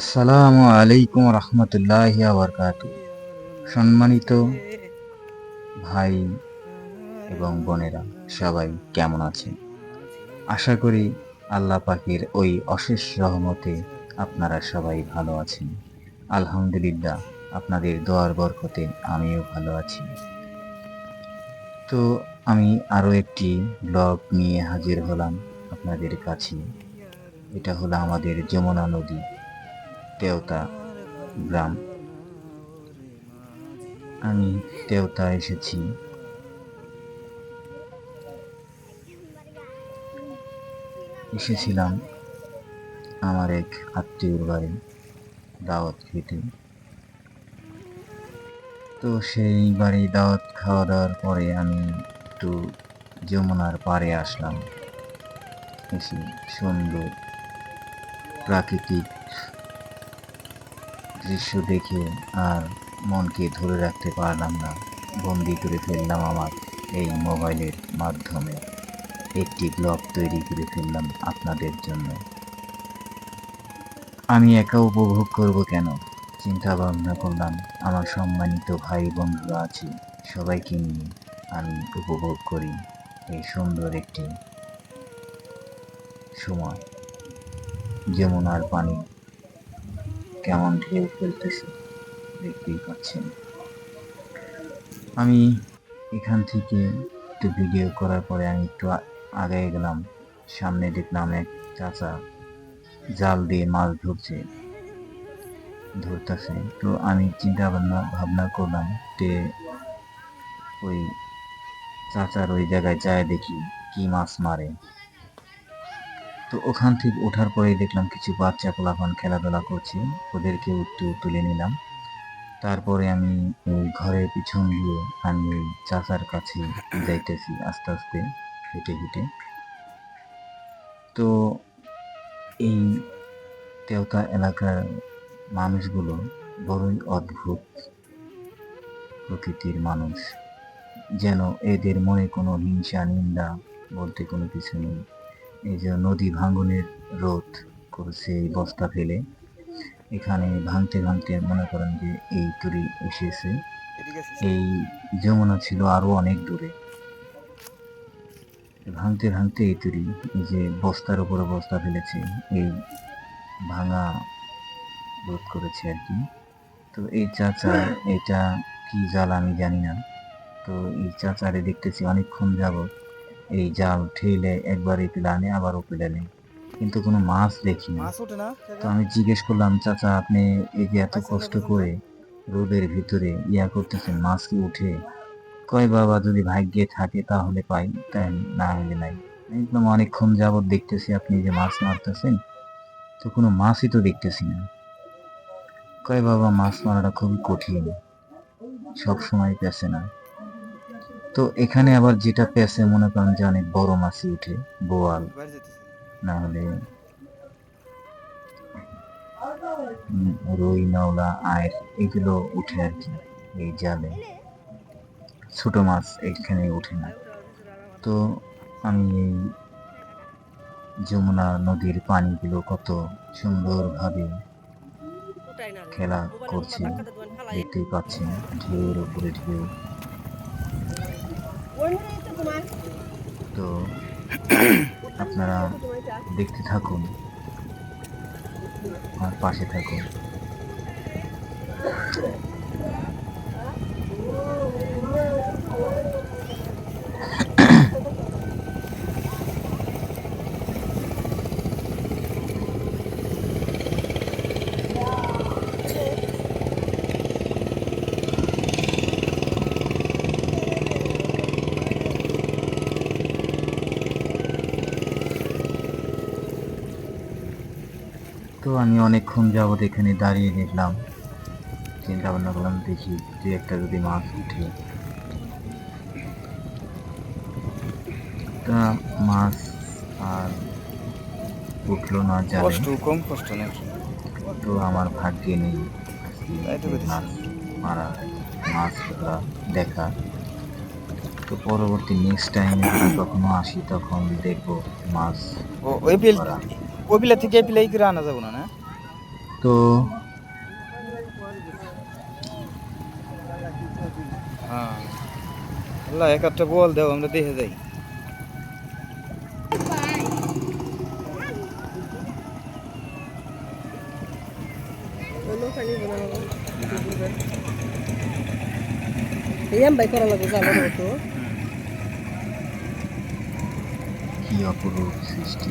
আসসালামু আলাইকুম রহমতুল্লাহ বরকাত সম্মানিত ভাই এবং বোনেরা, সবাই কেমন আছেন? আশা করি আল্লাহ পাখির ওই অশেষ রহমতে আপনারা সবাই ভালো আছেন। আলহামদুলিল্লাহ, আপনাদের দোয়ার বরকতে আমিও ভালো আছি। তো আমি আরও একটি ব্লগ নিয়ে হাজির হলাম আপনাদের কাছে। এটা হলো আমাদের যমুনা নদী। তেওতা গ্রাম। আমি তেওতা এসেছি। এসেছিলাম আমার এক আত্মীয়র বাড়ি, দাওয়াত খেতে। তো সেই বাড়ি দাওয়াত খাওয়া দাওয়ার পরে আমি একটু যমুনার পাড়ে আসলাম। এসে সুন্দর প্রাকৃতিক দৃশ্য দেখে আর মনকে ধরে রাখতে পারলাম না। বন্দি করে ফেললাম আমার এই মোবাইলের মাধ্যমে। একটি ব্লগ তৈরি করে ফেললাম আপনাদের জন্য। আমি একা উপভোগ করব কেন? চিন্তা ভাবনা করলাম, আমার সম্মানিত ভাই বন্ধুরা আছে, সবাইকে নিয়ে আমি উপভোগ করি এই সুন্দর একটি সময়। যমুনার পানি কেমন ঢেউ ফেলতেছে দেখতেই পাচ্ছেন। আমি এখান থেকে একটু ভিডিও করার পরে আমি একটু আগে গেলাম। সামনে দেখলাম এক চাচা জাল দিয়ে মাছ ধরছে, ধরতেছে। তো আমি চিন্তা ভাবনা ভাবনা করলাম যে ওই চাচার ওই জায়গায় যায় দেখি কি মাছ মারে। তো ওখান থেকে ওঠার পরেই দেখলাম কিছু বাচ্চা পোলাপান খেলাধুলা করছে। ওদেরকে একটু তুলে নিলাম। তারপরে আমি ওই ঘরের পিছন দিয়ে আমি ওই চাচার কাছে যাইতেছি আস্তে আস্তে, হেঁটে হেঁটে। তো এই তেওতা এলাকার মানুষগুলো বড়ই অদ্ভুত প্রকৃতির মানুষ। যেন এদের মনে কোনো হিংসা, নিন্দা বলতে কোনো কিছু নেই। এই যে নদী ভাঙনের রোধ করেছে এই বস্তা ফেলে এখানে ভাঙতে ভাঙতে মনে করেন যে এই তুরি এসেছে। এই যমুনা ছিল আরও অনেক দূরে। ভাঙতে ভাঙতে এই তুরি এই যে বস্তার উপরে বস্তা ফেলেছে এই ভাঙা রোধ করেছে আর কি। তো এই চাচা এটা কি জাল আমি জানি না। তো এই চাচারে দেখতেছি অনেকক্ষণ যাবত এই জাল ঠেলে একবার এই পেলে আনে আবার ও পেলে নেই কিন্তু কোনো মাছ দেখি না? তো আমি জিজ্ঞেস করলাম চাচা আপনি এই যে এত কষ্ট করে রোদের ভিতরে ইয়া করতেছেন মাছ কি উঠে কয় বাবা যদি ভাগ্যে থাকে তাহলে পাই তাই না হলে নাই। একদম অনেকক্ষণ যাবৎ দেখতেছি আপনি যে মাছ মারতেছেন তো কোনো মাছই তো দেখতেছি না। কয় বাবা মাছ মারাটা খুবই কঠিন সব সময় পেছে না। তো এখানে আবার যেটা পেছে মনে করেন যে অনেক বড় মাছই উঠে বোয়াল। না হলে রুই নাওলা আয়ের এগুলো উঠে আর কি এই জালে। ছোট মাছ এখানে ওঠে না। তো আমি এই যমুনা নদীর পানিগুলো কত সুন্দরভাবে খেলা করছে দেখতেই পাচ্ছেন ঢেউয়ের উপরে ঢেউ তো আপনারা দেখতে থাকুন আমার পাশে থাকুন। তো আমি অনেকক্ষণ যাবত এখানে দাঁড়িয়ে দেখলাম। চিন্তা ভাবনা করলাম দেখি যে একটা যদি মাছ উঠে। তা মাছ আর উঠল না জালে কম কষ্ট নেই তো আমার ভাগ্যে নেই। মারা মাছ ধরা দেখা। তো পরবর্তী নেক্সট টাইম যদি কখনো আসি তখন দেখব মাছ ও ওই। ওই বিলা থেকে এই বিলাই করে আনা যাব না না? তো হ্যাঁ। আল্লাহ এক একটা বল দাও আমরা দেখে যাই। কি অপরূপ সৃষ্টি।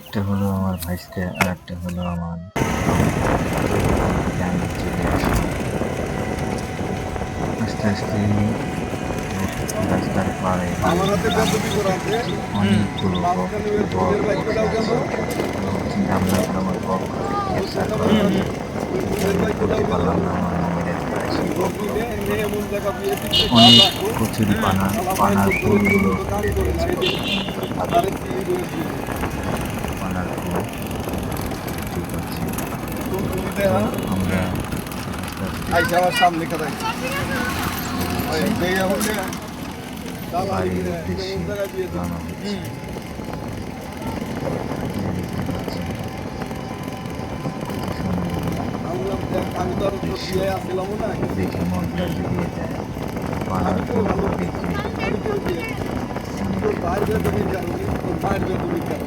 একটা হলো আমার ভাইস্তে আর একটা হলো আমার আস্তে আস্তে রাস্তার পাড়ে অনেকগুলো চিন্তা আমার অনেক কচুরি পানা পানার ফুলগুলো পানার ফুল ঠিক আছে আমরা আস্তে আস্তে সামনে কাদাই বাড়ির উদ্দেশ্যে রওনা হচ্ছি দেখতে পাচ্ছেন আমি তো আর বসিয়ে আসছিলাম না দেখে মনটা জুড়িয়ে যায় পানার ফুলগুলো দেখে আমি তো তোর বাইরে তুমি জানো তোর বাইরে তুমি জানো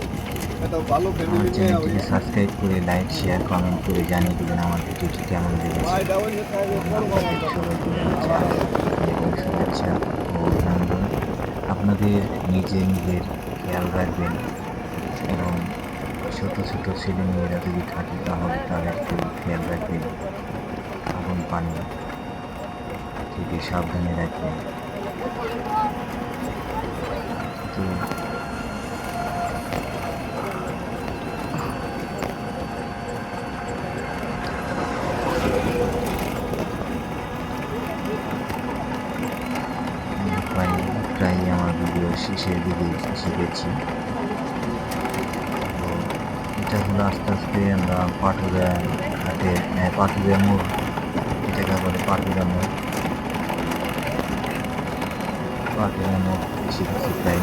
চ্যানেলটিকে সাবস্ক্রাইব করে লাইক শেয়ার কমেন্ট করে জানিয়ে দেবেন আমার ভিডিওটি কেমন লেগেছে। আপনাদের সবাইকে এবং শুভেচ্ছা ও অভিনন্দন আপনাদের নিজে নিজের খেয়াল রাখবেন এবং ছোট ছোট ছেলে মেয়েরা যদি থাকে তাহলে তাদেরকে খেয়াল রাখবেন। আগুন পানি। থেকে সাবধানে রাখবেন। তো শেষের দিকে এসে গেছি। এটা হলো আস্তে আস্তে আমরা পাটুরা ঘাটে আহ, পাটুরা মোড় এটাকে বলে পাটুরা মোড়। পাটুরা মোড় এসে গেছি প্রায়।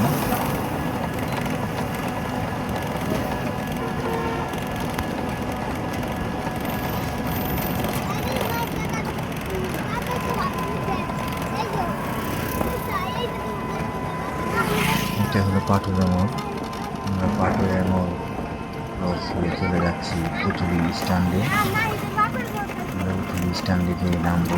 এটা হলো পাটুরা মোড় আমরা পাটুরা মোড় ক্রস চলে যাচ্ছি পুতুলি স্ট্যান্ডে। আমরা পুতুলি স্ট্যান্ডে গিয়ে নামবো।